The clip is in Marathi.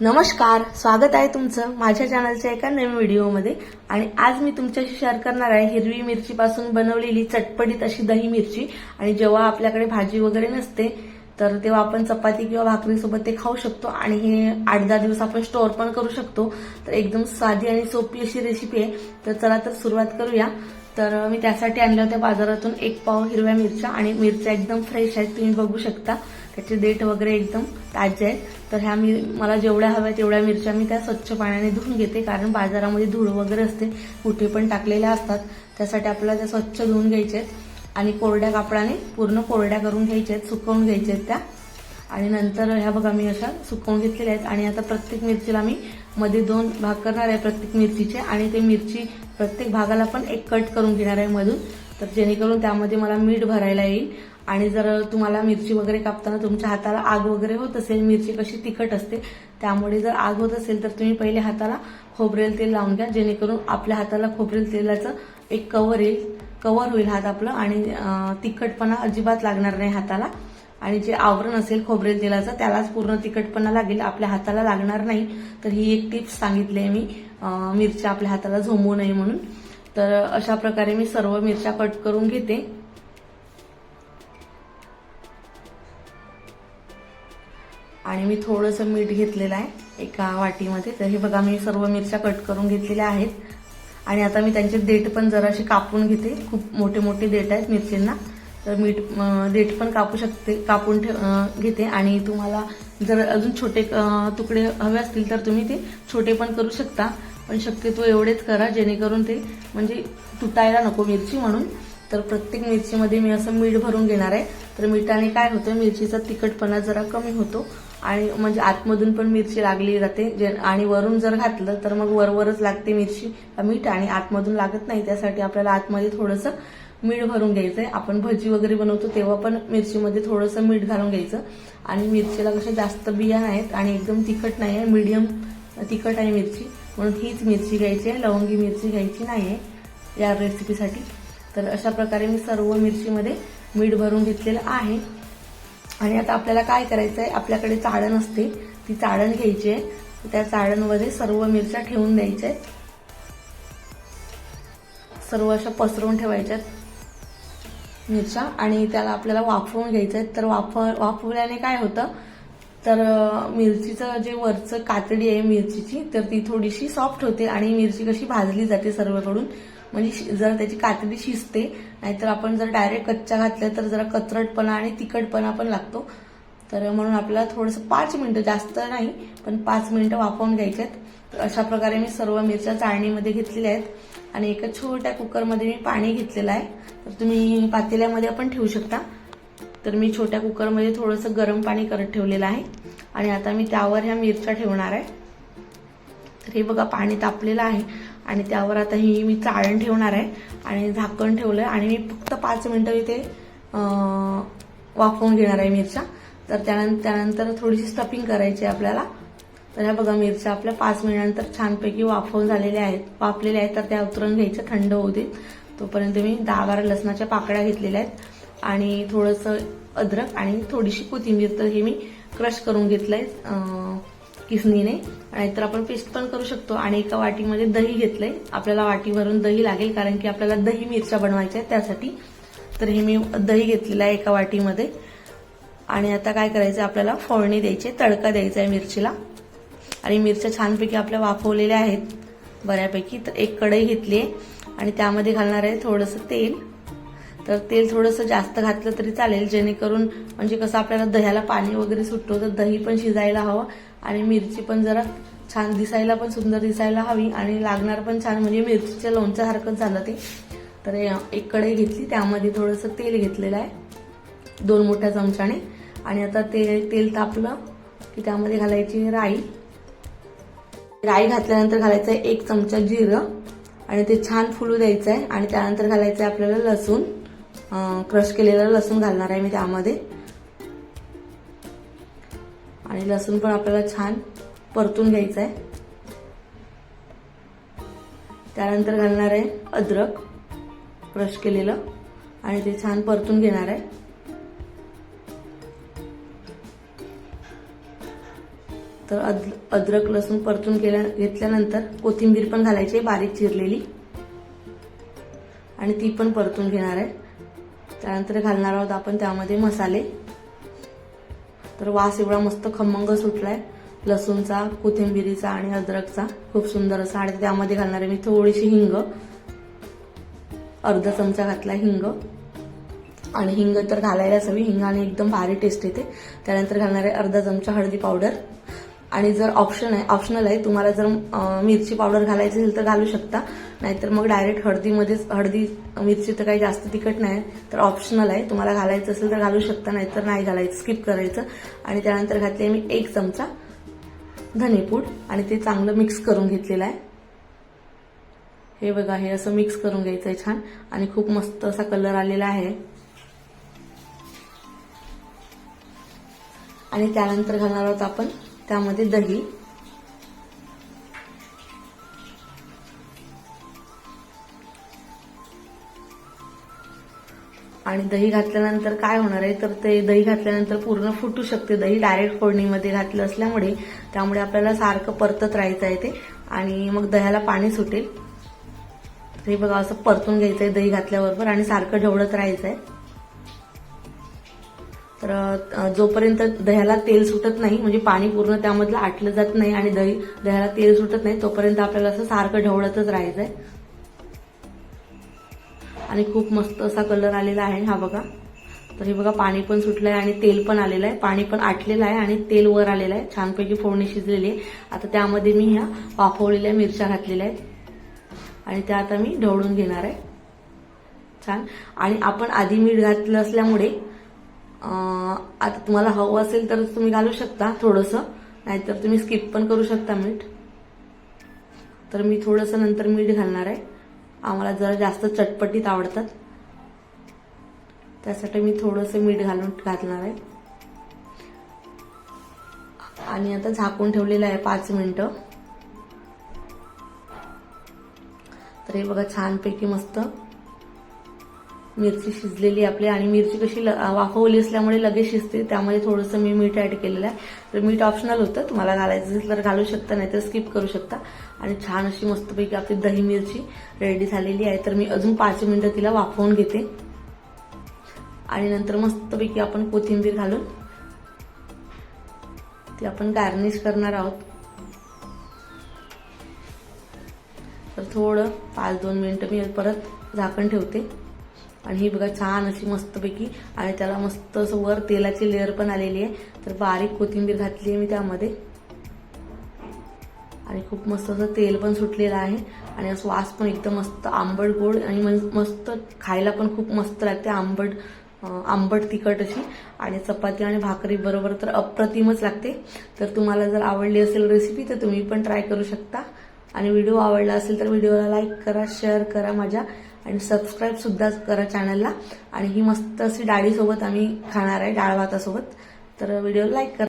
नमस्कार स्वागत आहे तुमचं माझ्या चॅनलच्या एका नवीन व्हिडिओमध्ये आणि आज मी तुमच्याशी शेअर करणार आहे हिरवी मिरचीपासून बनवलेली चटपटीत अशी दही मिरची. आणि जेव्हा आपल्याकडे भाजी वगैरे नसते तर तेव्हा आपण चपाती किंवा भाकरीसोबत ते खाऊ शकतो. आणि हे आठ दहा दिवस आपण स्टोअर पण करू शकतो. तर एकदम साधी आणि सोपी अशी रेसिपी आहे. तर चला तर सुरुवात करूया. तर मी त्यासाठी आणल्या होत्या बाजारातून एक पाव हिरव्या मिरच्या. आणि मिरच्या एकदम फ्रेश आहेत तुम्ही बघू शकता. त्याचे देठ वगैरे एकदम ताजे आहेत. तर ह्या मी मला जेवढ्या हव्या तेवढ्या मिरच्या मी त्या स्वच्छ पाण्याने धुवून घेते. कारण बाजारामध्ये धूळ वगैरे असते कुठे पण टाकलेल्या असतात. त्यासाठी आपल्याला त्या स्वच्छ धुवून घ्यायच्या आहेत. आणि कोरड्या कापडाने पूर्ण कोरड्या करून घ्यायच्या आहेत सुकवून घ्यायच्या आहेत त्या. आणि नंतर ह्या बघा मी अशा सुकवून घेतलेल्या आहेत. आणि आता प्रत्येक मिरचीला मी मध्ये दोन भाग करणार आहे प्रत्येक मिरचीचे. आणि ते मिरची प्रत्येक भागाला पण एक कट करून घेणार आहे मधून. तर जेणेकरून त्यामध्ये मला मीठ भरायला येईल. आणि जर तुम्हाला मिरची वगैरे कापताना तुमच्या हाताला आग वगैरे होत असेल मिरची कशी तिखट असते त्यामुळे जर आग होत असेल तर तुम्ही पहिले हाताला खोबरेल तेल लावून घ्या जेणेकरून आपल्या हाताला खोबरेल तेलाचं एक कवर येईल. कवर होईल हात आपलं आणि तिखटपणा अजिबात लागणार नाही हाताला. आणि जे आवरण असेल खोबरेल तेलाचं त्यालाच पूर्ण तिखटपणा लागेल. आपल्या हाताला लागणार नाही. तर ही एक टिप्स सांगितली आहे मी मिरच्या आपल्या हाताला झोमू नये म्हणून. तर अशा प्रकारे मी सर्व मिरच्या कट करून घेते. आणि मी थोडंसं मीठ घेतलेलं आहे एका वाटीमध्ये. तर हे बघा मी सर्व मिरच्या कट करून घेतलेल्या आहेत. आणि आता मी त्यांचे देठ पण जराशी कापून घेते. खूप मोठे मोठे देठ आहेत मिरचींना. तर मीठ देठ पण कापू शकते कापून ठेव घेते. आणि तुम्हाला जर अजून छोटे तुकडे हवे असतील तर तुम्ही ते छोटे पण करू शकता. पण शक्यतो एवढेच करा जेणेकरून ते म्हणजे तुटायला नको मिरची म्हणून. तर प्रत्येक मिरचीमध्ये मी असं मीठ भरून घेणार आहे. तर मिठाने काय होतं मिरचीचा तिखटपणा जरा कमी होतो. आणि म्हणजे आतमधून पण मिरची लागली जाते. जे आणि वरून जर घातलं तर मग वरवरच लागते मिरची मीठ आणि आतमधून लागत नाही. त्यासाठी आपल्याला आतमध्ये थोडंसं मीठ भरून घ्यायचं आहे आपण भजी वगैरे बनवतो तेव्हा पण मिरचीमध्ये थोडंसं मीठ घालून घ्यायचं. आणि मिरचीला कशा जास्त बिया नाहीत आणि एकदम तिखट नाही आहे मीडियम तिखट आहे मिरची. म्हणून हीच मिरची घ्यायची आहे. लवंगी मिरची घ्यायची नाही आहे या रेसिपीसाठी तर अशा प्रकारे मी सर्व मिरचीमध्ये मीठ भरून घेतलेलं आहे. आणि आता आपल्याला काय करायचं आहे आपल्याकडे चाळण असते. ती चाळण घ्यायची आहे. त्या चाळणमध्ये सर्व मिरच्या ठेवून द्यायच्या आहेत. सर्व अशा पसरवून ठेवायच्यात मिरच्या. आणि त्याला आपल्याला वाफवून घ्यायचं आहे. तर वाफ वाफवल्याने काय होतं? तर मिरचीचं जे वरचं कातडी आहे मिरचीची तर ती थोडीशी सॉफ्ट होते आणि मिरची कशी भाजली जाते सर्वकडून म्हणजे शि- जरा त्याची कातडी शिजते नाहीतर आपण जर डायरेक्ट कच्च्या घातल्या तर जरा कचरटपणा आणि तिखटपणा पण लागतो. तर म्हणून आपल्याला थोडंसं पाच मिनिटं जास्त नाही पण पाच मिनिटं वाफवून घ्यायचे आहेत तर अशा प्रकारे मी सर्व मिरच्या चाळणीमध्ये घेतलेल्या आहेत आणि एका छोट्या कुकरमध्ये मी पाणी घेतलेलं आहे. तर तुम्ही पातेल्यामध्ये पण ठेवू शकता. तर मी छोट्या कुकरमध्ये थोडंसं गरम पाणी करत ठेवलेलं आहे. आणि आता मी त्यावर ह्या मिरच्या ठेवणार आहे. तर हे बघा पाणी तापलेलं आहे. आणि त्यावर आता ही मी चाळण ठेवणार आहे. आणि झाकण ठेवलं आहे आणि मी फक्त पाच मिनटं इथे वाफवून घेणार आहे मिरच्या. तर त्यानंतर त्यानंतर थोडीशी स्टफिंग करायची आहे आपल्याला. तर ह्या बघा मिरच्या आपल्या पाच मिनिटांनंतर छानपैकी वाफवून झालेल्या आहेत. वाफलेल्या आहेत तर त्या उतरून घ्यायच्या थंड होऊ देत तोपर्यंत मी दहा बारा लसणाच्या पाकळ्या घेतलेल्या आहेत. आणि थोडंसं अद्रक आणि थोडीशी कोथिंबीर तर हे मी क्रश करून घेतलंय. आहे किसनीने नाहीतर आपण पेस्ट पण करू शकतो. आणि एका वाटीमध्ये दही घेतलंय. आपल्याला वाटी भरून दही लागेल कारण की आपल्याला दही मिरच्या बनवायच्या आहेत त्यासाठी. तर हे मी दही घेतलेलं आहे एका वाटीमध्ये. आणि आता काय करायचं आपल्याला फोडणी द्यायची आहे, तडका द्यायचा आहे मिरचीला. आणि मिरच्या छानपैकी आपल्या वाफवलेल्या आहेत बऱ्यापैकी. तर एक कढई घेतली आहे. आणि त्यामध्ये घालणार आहे थोडंसं तेल. तर तेल थोडंसं जास्त घातलं तरी चालेल जेणेकरून म्हणजे कसं आपल्याला दह्याला पाणी वगैरे सुटतो तर दही पण शिजायला हवं. आणि मिरची पण जरा छान दिसायला पण सुंदर दिसायला हवी आणि लागणार पण छान. म्हणजे मिरचीच्या लोणच्यासारखंच झालं ते. तर एक कढई घेतली. त्यामध्ये थोडंसं तेल घेतलेलं आहे. दोन मोठ्या चमच्याने. आणि आता ते तेल तापलं की त्यामध्ये घालायची राई. राई घातल्यानंतर घालायचं आहे एक चमचा जिरं. आणि ते छान फुलू द्यायचं आहे आणि त्यानंतर घालायचं आहे आपल्याला लसूण. क्रश केलेलं लसूण घालणार आहे मी त्यामध्ये. आणि लसूण पण आपल्याला छान परतून घ्यायचं आहे त्यानंतर घालणार आहे अद्रक क्रश केलेलं आणि ते छान परतून घेणार आहे. तर अद अद्रक लसूण परतून केल्या घेतल्यानंतर कोथिंबीर पण घालायची आहे बारीक चिरलेली. आणि ती पण परतून घेणार आहे. त्यानंतर घालणार आहोत आपण त्यामध्ये मसाले. तर वास एवढा मस्त खमंग सुटलाय. लसूणचा कोथिंबिरीचा आणि अद्रकचा. खूप सुंदर असा. आणि त्यामध्ये घालणार आहे मी थोडीशी हिंग. अर्धा चमचा घातला हिंग. आणि हिंग तर घालायलाच हवी. हिंगाने एकदम भारी टेस्ट येते. त्यानंतर घालणार आहे अर्धा चमचा हळदी पावडर. आणि जर ऑप्शन आहे ऑप्शनल आहे तुम्हाला जर मिरची पावडर घालायची असेल तर घालू शकता. नाहीतर मग डायरेक्ट हळदीमध्येच हळदी मिरची तर काही जास्त तिखट नाही तर ऑप्शनल आहे. तुम्हाला घालायचं असेल तर घालू शकता नाहीतर नाही घालायचं स्किप करायचं. आणि त्यानंतर घातले मी एक चमचा धनेपूड आणि ते चांगलं मिक्स करून घेतलेलं आहे. हे बघा हे असं मिक्स करून घ्यायचं आहे छान. आणि खूप मस्त असा कलर आलेला आहे. आणि त्यानंतर घालणार आहोत आपण त्यामध्ये दही. आणि दही घातल्यानंतर काय होणार आहे? तर ते दही घातल्यानंतर पूर्ण फुटू शकते. दही डायरेक्ट फोडणीमध्ये घातलं असल्यामुळे त्यामुळे आपल्याला सारखं परतत राहायचं आहे ते. आणि मग दह्याला पाणी सुटेल. हे बघा असं परतून घ्यायचं आहे दही घातल्याबरोबर आणि सारखं ढवळत राहायचं आहे तर जोपर्यंत दह्याला तेल सुटत नाही म्हणजे पाणी पूर्ण त्यामधलं आटलं जात नाही आणि दही दह्याला तेल सुटत नाही तोपर्यंत आपल्याला असं सारखं ढवळतच राहायचंय. आणि खूप मस्त असा कलर आलेला आहे हा बघा. तर हे बघा पाणी पण सुटलंय आणि तेल पण आलेलं आहे. पाणी पण आटलेलं आहे आणि तेल वर आलेलं आहे. छानपैकी फोडणी शिजलेली आहे. आता त्यामध्ये मी ह्या वाफवलेल्या मिरच्या घातलेल्या आहेत. आणि त्या आता मी ढवळून घेणार आहे. छान. आणि आपण आधी मीठ घातलं असल्यामुळे आता तुम्हाला हवं असेल तर तुम्ही घालू शकता थोडंसं. नाहीतर तुम्ही स्किप पण करू शकता मीठ. तर मी थोडंसं नंतर मीठ घालणार आहे. आम्हाला जरा जास्त चटपटीत आवडतात. त्यासाठी मी थोडंसं मीठ घालून घालणार आहे. आणि आता झाकून ठेवलेलं आहे पाच मिनटं. तर हे बघा छानपैकी मस्त मिरची शिजलेली आपली. आणि मिरची कशी ल- वाफवली असल्यामुळे लगेच शिजते. त्यामध्ये थोडंसं मी मीठ ऍड केलेलं आहे. तर मीठ ऑप्शनल होतं. तुम्हाला घालायचं असेल तर घालू शकता नाही तर स्किप करू शकता. आणि छान अशी मस्तपैकी आपली दही मिरची रेडी झालेली आहे. तर मी अजून पाच मिनिटं तिला वाफवून घेते. आणि नंतर मस्तपैकी आपण कोथिंबीर घालून ती आपण गार्निश करणार आहोत. तर थोडं पाच दोन मिनिटं मी परत झाकण ठेवते. आणि ही बघा छान अशी मस्तपैकी आणि त्याला मस्त असं वर तेलाची लेअर पण आलेली आहे. तर बारीक कोथिंबीर घातली आहे मी त्यामध्ये. आणि खूप मस्त असं तेल पण सुटलेलं आहे. आणि असं वास पण एकदम मस्त आंबट गोड आणि मस्त खायला पण खूप मस्त लागते आंबट आंबट तिखट अशी. आणि चपाती आणि भाकरी बरोबर तर अप्रतिमच लागते. तर तुम्हाला जर आवडली असेल रेसिपी तर तुम्ही पण ट्राय करू शकता. आणि व्हिडिओ आवडला असेल तर व्हिडिओला लाईक करा शेअर करा माझ्या. आणि सबस्क्राईब सुद्धा करा चॅनलला आणि ही मस्त अशी डाळीसोबत आम्ही खाणार आहे डाळ भातासोबत. तर व्हिडिओला लाईक करा.